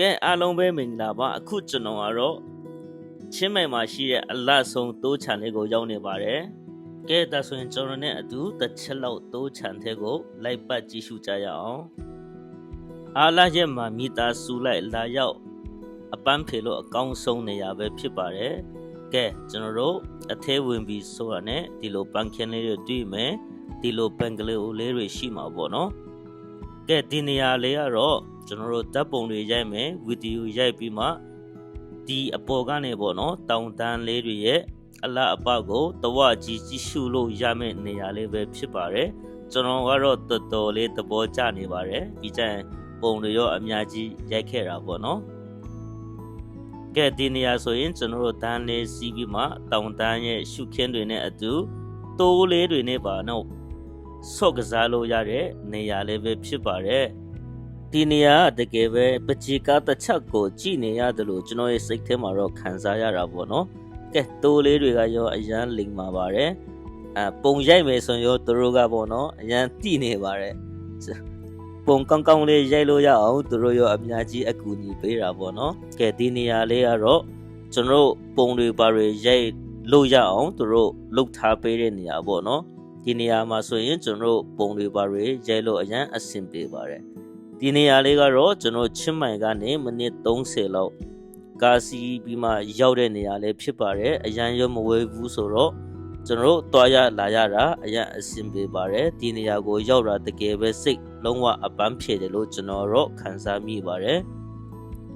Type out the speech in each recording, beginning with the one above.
ကဲအားလုံးပဲမင်္ဂလာပါအခုကျွန်တော်ကတော့ချင်းမိုင်မှာရှိတဲ့အလတ်ဆုံးတိုးချန်လေးကိုရောက်နေပါတယ်ကဲဒါဆိုရင်ကျွန်တော်နဲ့အတူတစ်ချက်လောက်တိုးချန်တဲ့ကိုလိုက်ပတ်ကြည့်ရှုကြရအောင်အားလာရဲ့မှာမိသားစုလိုက်လာရောက်အပန်းဖေလို့အကောင်းဆုံးနေရာပဲဖြစ်ပါတယ်ကဲကျွန်တော်တို့အသေးဝင်ပြီးဆိုရနဲ့ဒီလိုပန်ခင်လေးတွေတွေ့မယ်ဒီလိုပန်ကလေးလေးတွေရှိမှာပေါ့နော်ကဲဒီနေရာလေးကတော့ ကျွန်တော်တို့ဓာတ်ပုံတွေရိုက်မယ်ဗီဒီယိုရိုက်ပြီးမှဒီအပေါ်ကနေပေါ့နော်တောင်တန်းလေးတွေရဲ့အလားအပကိုတဝကြီးကြည့်ရှုလို့ရမယ့်နေရာလေးပဲဖြစ်ပါတယ်ကျွန်တော်ကတော့တော်တော်လေးသဘောကျနေပါတယ်ဒီကျရင်ပုံတွေရောအများကြီးရိုက်ခဲ့တာပေါ့နော်ကဲဒီနေရာဆိုရင်ကျွန်တော်တို့တန်းလေးစီးပြီးမှတောင်တန်းရဲ့ရှုခင်းတွေနဲ့အတူတိုးလေးတွေနဲ့ပါတော့ဆော့ကစားလို့ရတဲ့နေရာလေးပဲဖြစ်ပါတယ် ဒီနေရာကတကယ်ပဲပချီကားတစ်ချက်ကိုကြည့်နေရတယ်လို့ကျွန်တော်ရဲ့စိတ်ထဲမှာတော့ခံစားရတာပေါ့နော်ကဲတိုးလေးတွေကရောအရန်လိမ်ပါပါတယ်အပုံရိုက်မယ်ဆိုရင်ရောသူတို့ကပေါ့နော်အရန်တိနေပါတယ်ပုံကောင်းကောင်းလေးရိုက်လို့ရအောင်သူတို့ရောအများကြီးအကူအညီပေးတာပေါ့နော်ကဲဒီနေရာလေးကတော့ကျွန်တော်တို့ပုံတွေပါတွေရိုက်လို့ရအောင်သူတို့လုတ်ထားပေးတဲ့နေရာပေါ့နော်ဒီနေရာမှာဆိုရင်ကျွန်တော်တို့ပုံတွေပါတွေရိုက်လို့အရန်အဆင်ပြေပါတယ် ဒီနေရာလေးကတော့ကျွန်တော်ချင်းမိုင်ကနေမိနစ်30လောက်ကားစီးပြီးမှရောက်တဲ့နေရာလေးဖြစ်ပါတယ်အရန်ရောမဝေးဘူးဆိုတော့ကျွန်တော်တို့တွားရလာရတာအရန်အဆင်ပြေပါတယ်ဒီနေရာကိုရောက်တာတကယ်ပဲစိတ်လုံးဝအပန်းဖြေတယ်လို့ကျွန်တော်တော့ခံစားမိပါတယ်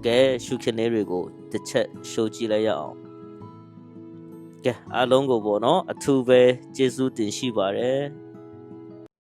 ကဲရှုခင်းလေးတွေကိုတစ်ချက်ရှိုးကြည့်လိုက်ရအောင်ကဲအားလုံးကိုပေါ့နော်အထူးပဲကျေးဇူးတင်ရှိပါတယ်